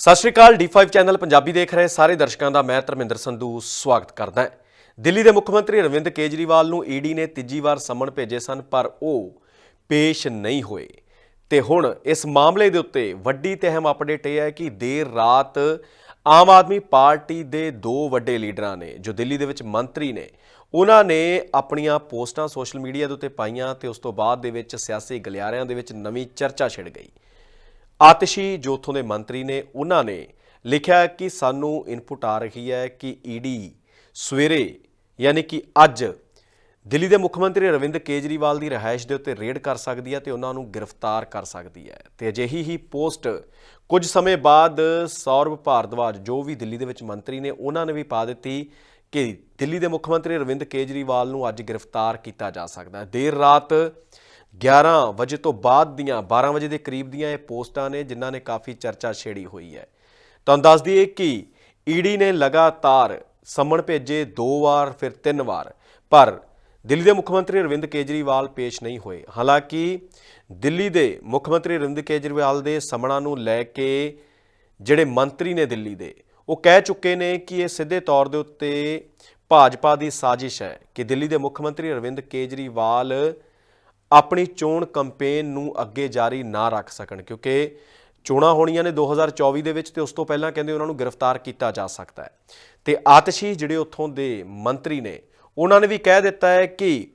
ਸਤਿ ਸ਼੍ਰੀ ਅਕਾਲ D5 channel Punjabi ਦੇਖ ਰਹੇ ਸਾਰੇ ਦਰਸ਼ਕਾਂ ਦਾ, ਮੈਂ ਧਰਮਿੰਦਰ ਸੰਧੂ, ਸਵਾਗਤ ਕਰਦਾ ਹਾਂ। ਦਿੱਲੀ ਦੇ ਮੁੱਖ ਮੰਤਰੀ ਅਰਵਿੰਦ ਕੇਜਰੀਵਾਲ ਨੂੰ ਈਡੀ ਨੇ ਤੀਜੀ ਵਾਰ ਸੰਮਣ ਭੇਜੇ ਸਨ, ਪਰ ਉਹ ਪੇਸ਼ ਨਹੀਂ ਹੋਏ। ਤੇ ਹੁਣ ਇਸ ਮਾਮਲੇ ਦੇ ਉੱਤੇ ਵੱਡੀ ਤੇ ਅਹਿਮ ਅਪਡੇਟ ਇਹ ਹੈ ਕਿ ਦੇਰ ਰਾਤ ਆਮ ਆਦਮੀ ਪਾਰਟੀ ਦੇ ਦੋ ਵੱਡੇ ਲੀਡਰਾਂ ਨੇ, ਜੋ ਦਿੱਲੀ ਦੇ ਵਿੱਚ ਮੰਤਰੀ ਨੇ, ਉਹਨਾਂ ਨੇ ਆਪਣੀਆਂ ਪੋਸਟਾਂ ਸੋਸ਼ਲ ਮੀਡੀਆ ਦੇ ਉੱਤੇ ਪਾਈਆਂ ਤੇ ਉਸ ਤੋਂ ਬਾਅਦ ਦੇ ਵਿੱਚ ਸਿਆਸੀ ਗਲਿਆਰਿਆਂ ਦੇ ਵਿੱਚ ਨਵੀਂ ਚਰਚਾ ਛਿੜ ਗਈ। ਆਤਿਸ਼ੀ ਜੋ ਉੱਥੋਂ ਦੇ ਮੰਤਰੀ ਨੇ ਉਹਨਾਂ ਨੇ ਲਿਖਿਆ ਕਿ ਸਾਨੂੰ ਇਨਪੁਟ ਆ ਰਹੀ ਹੈ ਕਿ ਈਡੀ ਸਵੇਰੇ, ਯਾਨੀ ਕਿ ਅੱਜ, ਦਿੱਲੀ ਦੇ ਮੁੱਖ ਮੰਤਰੀ ਅਰਵਿੰਦ ਕੇਜਰੀਵਾਲ ਦੀ ਰਿਹਾਇਸ਼ ਦੇ ਉੱਤੇ ਰੇਡ ਕਰ ਸਕਦੀ ਹੈ ਤੇ ਉਹਨਾਂ ਨੂੰ ਗ੍ਰਿਫਤਾਰ ਕਰ ਸਕਦੀ ਹੈ। ਤੇ ਅਜਿਹੀ ਹੀ ਪੋਸਟ ਕੁਝ ਸਮੇਂ ਬਾਅਦ ਸੌਰਵ ਭਾਰਦਵਾਜ, ਜੋ ਵੀ ਦਿੱਲੀ ਦੇ ਵਿੱਚ ਮੰਤਰੀ ਨੇ, ਉਹਨਾਂ ਨੇ ਵੀ ਪਾ ਦਿੱਤੀ ਕਿ ਦਿੱਲੀ ਦੇ ਮੁੱਖ ਮੰਤਰੀ ਅਰਵਿੰਦ ਕੇਜਰੀਵਾਲ ਨੂੰ ਅੱਜ ਗ੍ਰਿਫਤਾਰ ਕੀਤਾ ਜਾ ਸਕਦਾ ਹੈ। ਦੇਰ ਰਾਤ 11 ਵਜੇ ਤੋਂ ਬਾਅਦ ਦੀਆਂ 12 ਵਜੇ ਦੇ ਕਰੀਬ ਦੀਆਂ ਇਹ ਪੋਸਟਾਂ ਨੇ, ਜਿਨ੍ਹਾਂ ਨੇ ਕਾਫੀ ਚਰਚਾ ਛੇੜੀ ਹੋਈ ਹੈ। ਤੁਹਾਨੂੰ ਦੱਸ ਦਈਏ ਕਿ ਈਡੀ ਨੇ ਲਗਾਤਾਰ ਸੰਮਣ ਭੇਜੇ ਦੋ ਵਾਰ, ਫਿਰ ਤਿੰਨ ਵਾਰ, ਪਰ ਦਿੱਲੀ ਦੇ ਮੁੱਖ ਮੰਤਰੀ ਅਰਵਿੰਦ ਕੇਜਰੀਵਾਲ ਪੇਸ਼ ਨਹੀਂ ਹੋਏ। ਹਾਲਾਂਕਿ ਦਿੱਲੀ ਦੇ ਮੁੱਖ ਮੰਤਰੀ ਅਰਵਿੰਦ ਕੇਜਰੀਵਾਲ ਦੇ ਸਮਣਾਂ ਨੂੰ ਲੈ ਕੇ ਜਿਹੜੇ ਮੰਤਰੀ ਨੇ ਦਿੱਲੀ ਦੇ, ਉਹ ਕਹਿ ਚੁੱਕੇ ਨੇ ਕਿ ਇਹ ਸਿੱਧੇ ਤੌਰ ਦੇ ਉੱਤੇ ਭਾਜਪਾ ਦੀ ਸਾਜ਼ਿਸ਼ ਹੈ ਕਿ ਦਿੱਲੀ ਦੇ ਮੁੱਖ ਮੰਤਰੀ ਅਰਵਿੰਦ ਕੇਜਰੀਵਾਲ ਆਪਣੀ ਚੋਣ ਕੈਂਪੇਨ ਨੂੰ ਅੱਗੇ ਜਾਰੀ ਨਾ ਰੱਖ ਸਕਣ, ਕਿਉਂਕਿ ਚੋਣਾਂ ਹੋਣੀਆਂ ਨੇ 2024 ਦੇ ਵਿੱਚ ਤੇ ਉਸ ਤੋਂ ਪਹਿਲਾਂ ਕਹਿੰਦੇ ਉਹਨਾਂ ਨੂੰ ਗ੍ਰਿਫਤਾਰ ਕੀਤਾ ਜਾ ਸਕਦਾ ਹੈ। ਤੇ ਆਤਿਸ਼ੀ ਜਿਹੜੇ ਉੱਥੋਂ ਦੇ ਮੰਤਰੀ ਨੇ, ਉਹਨਾਂ ਨੇ ਵੀ ਕਹਿ ਦਿੱਤਾ ਹੈ ਕਿ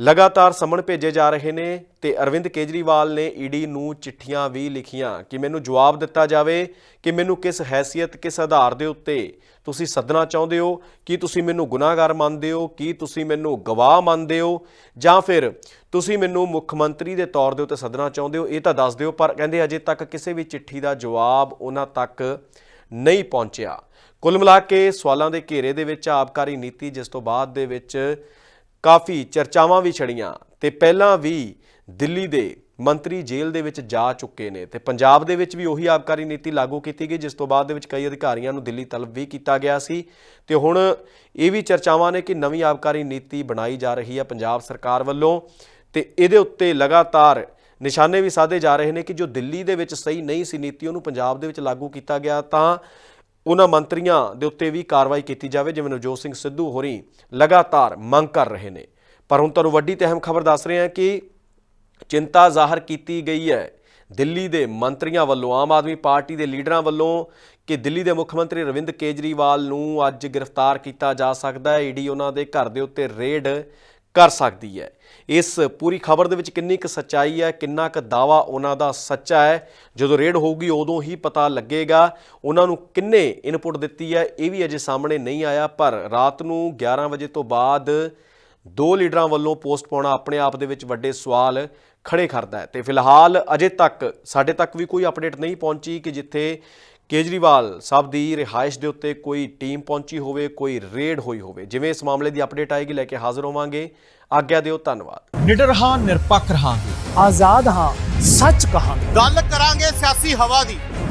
ਲਗਾਤਾਰ ਸਮਣ ਭੇਜੇ ਜਾ ਰਹੇ ਨੇ ਤੇ ਅਰਵਿੰਦ ਕੇਜਰੀਵਾਲ ਨੇ ਈਡੀ ਨੂੰ ਚਿੱਠੀਆਂ ਵੀ ਲਿਖੀਆਂ ਕਿ ਮੈਨੂੰ ਜਵਾਬ ਦਿੱਤਾ ਜਾਵੇ ਕਿ ਮੈਨੂੰ ਕਿਸ ਹੈਸੀਅਤ ਕਿਸ ਆਧਾਰ ਦੇ ਉੱਤੇ ਤੁਸੀਂ ਸੱਦਣਾ ਚਾਹੁੰਦੇ ਹੋ, ਕੀ ਤੁਸੀਂ ਮੈਨੂੰ ਗੁਨਾਹਗਾਰ ਮੰਨਦੇ ਹੋ, ਕੀ ਤੁਸੀਂ ਮੈਨੂੰ ਗਵਾਹ ਮੰਨਦੇ ਹੋ, ਜਾਂ ਫਿਰ ਤੁਸੀਂ ਮੈਨੂੰ ਮੁੱਖ ਮੰਤਰੀ ਦੇ ਤੌਰ ਦੇ ਉੱਤੇ ਸੱਦਣਾ ਚਾਹੁੰਦੇ ਹੋ, ਇਹ ਤਾਂ ਦੱਸ ਦਿਓ, ਪਰ ਕਹਿੰਦੇ ਅਜੇ ਤੱਕ ਕਿਸੇ ਵੀ ਚਿੱਠੀ ਦਾ ਜਵਾਬ ਉਹਨਾਂ ਤੱਕ ਨਹੀਂ ਪਹੁੰਚਿਆ। ਕੁੱਲ ਮਿਲਾ ਕੇ ਸਵਾਲਾਂ ਦੇ ਘੇਰੇ ਦੇ ਵਿੱਚ ਆਬਕਾਰੀ ਨੀਤੀ ਜਿਸ ਤੋਂ ਬਾਅਦ ਦੇ ਵਿੱਚ ਕਾਫੀ ਚਰਚਾਵਾਂ ਵੀ ਛੜੀਆਂ ਤੇ ਪਹਿਲਾਂ ਵੀ ਦਿੱਲੀ ਦੇ ਮੰਤਰੀ ਜੇਲ੍ਹ ਦੇ ਵਿੱਚ ਜਾ ਚੁੱਕੇ ਨੇ ਤੇ ਪੰਜਾਬ ਦੇ ਵਿੱਚ ਵੀ ਉਹੀ ਆਬਕਾਰੀ ਨੀਤੀ ਲਾਗੂ ਕੀਤੀ ਗਈ, ਜਿਸ ਤੋਂ ਬਾਅਦ ਦੇ ਵਿੱਚ ਕਈ ਅਧਿਕਾਰੀਆਂ ਨੂੰ ਦਿੱਲੀ ਤਲਬ ਵੀ ਕੀਤਾ ਗਿਆ ਸੀ। ਤੇ ਹੁਣ ਇਹ ਵੀ ਚਰਚਾਵਾਂ ਨੇ ਕਿ ਨਵੀਂ ਆਬਕਾਰੀ ਨੀਤੀ ਬਣਾਈ ਜਾ ਰਹੀ ਹੈ ਪੰਜਾਬ ਸਰਕਾਰ ਵੱਲੋਂ ਤੇ ਇਹਦੇ ਉੱਤੇ ਲਗਾਤਾਰ ਨਿਸ਼ਾਨੇ ਵੀ ਸਾਧੇ ਜਾ ਰਹੇ ਨੇ ਕਿ ਜੋ ਦਿੱਲੀ ਦੇ ਵਿੱਚ ਸਹੀ ਨਹੀਂ ਸੀ ਨੀਤੀ, ਉਹਨੂੰ ਪੰਜਾਬ ਦੇ ਵਿੱਚ ਲਾਗੂ ਕੀਤਾ ਗਿਆ ਤਾਂ ਉਹਨਾਂ ਮੰਤਰੀਆਂ ਦੇ ਉੱਤੇ ਵੀ ਕਾਰਵਾਈ ਕੀਤੀ ਜਾਵੇ, ਜਿਵੇਂ ਨਵਜੋਤ ਸਿੰਘ ਸਿੱਧੂ ਹੋਰੀ ਲਗਾਤਾਰ ਮੰਗ ਕਰ ਰਹੇ ਨੇ। ਪਰ ਹੁਣ ਤੁਹਾਨੂੰ ਵੱਡੀ ਤੇ ਅਹਿਮ ਖਬਰ ਦੱਸ ਰਹੇ ਹਾਂ ਕਿ ਚਿੰਤਾ ਜ਼ਾਹਰ ਕੀਤੀ ਗਈ ਹੈ ਦਿੱਲੀ ਦੇ ਮੰਤਰੀਆਂ ਵੱਲੋਂ, ਆਮ ਆਦਮੀ ਪਾਰਟੀ ਦੇ ਲੀਡਰਾਂ ਵੱਲੋਂ ਕਿ ਦਿੱਲੀ ਦੇ ਮੁੱਖ ਮੰਤਰੀ ਰਵਿੰਦ ਕੇਜਰੀਵਾਲ ਨੂੰ ਅੱਜ ਗ੍ਰਿਫਤਾਰ ਕੀਤਾ ਜਾ ਸਕਦਾ ਹੈ। ਈਡੀ ਉਹਨਾਂ ਦੇ ਘਰ ਦੇ ਉੱਤੇ ਰੇਡ ਕਰ ਸਕਦੀ ਹੈ। ਇਸ ਪੂਰੀ ਖਬਰ ਦੇ ਵਿੱਚ ਕਿੰਨੀ ਕੁ ਸੱਚਾਈ ਹੈ, ਕਿੰਨਾ ਕੁ ਦਾਵਾ ਉਹਨਾਂ ਦਾ ਸੱਚਾ ਹੈ, ਜਦੋਂ ਰੇਡ ਹੋਊਗੀ ਉਦੋਂ ਹੀ ਪਤਾ ਲੱਗੇਗਾ। ਉਹਨਾਂ ਨੂੰ ਕਿੰਨੇ ਇਨਪੁਟ ਦਿੱਤੀ ਹੈ, ਇਹ ਵੀ ਅਜੇ ਸਾਹਮਣੇ ਨਹੀਂ ਆਇਆ, ਪਰ ਰਾਤ ਨੂੰ 11 ਵਜੇ ਤੋਂ ਬਾਅਦ ਦੋ ਲੀਡਰਾਂ ਵੱਲੋਂ ਪੋਸਟ ਪਾਉਣਾ ਆਪਣੇ ਆਪ ਦੇ ਵਿੱਚ ਵੱਡੇ ਸਵਾਲ ਖੜੇ ਕਰਦਾ ਹੈ। ਤੇ ਫਿਲਹਾਲ ਅਜੇ ਤੱਕ ਸਾਡੇ ਤੱਕ ਵੀ ਕੋਈ ਅਪਡੇਟ ਨਹੀਂ ਪਹੁੰਚੀ ਕਿ ਜਿੱਥੇ ਕੇਜਰੀਵਾਲ ਸਾਹਿਬ ਦੀ ਰਿਹਾਇਸ਼ ਦੇ ਉੱਤੇ ਕੋਈ ਟੀਮ ਪਹੁੰਚੀ ਹੋਵੇ ਕੋਈ ਰੇਡ ਹੋਈ ਹੋਵੇ। ਜਿਵੇਂ ਇਸ ਮਾਮਲੇ ਦੀ ਅਪਡੇਟ ਆਏਗੀ ਲੈ ਕੇ ਹਾਜ਼ਰ ਹੋਵਾਂਗੇ। ਆਗਿਆ ਦਿਓ ਧੰਨਵਾਦ। ਨਿਡਰ ਹਾਂ ਨਿਰਪੱਖ ਰਹਾਂਗੇ। ਆਜ਼ਾਦ ਹਾਂ ਸੱਚ ਕਹਾਂਗੇ। ਗੱਲ ਕਰਾਂਗੇ ਸਿਆਸੀ ਹਵਾ ਦੀ।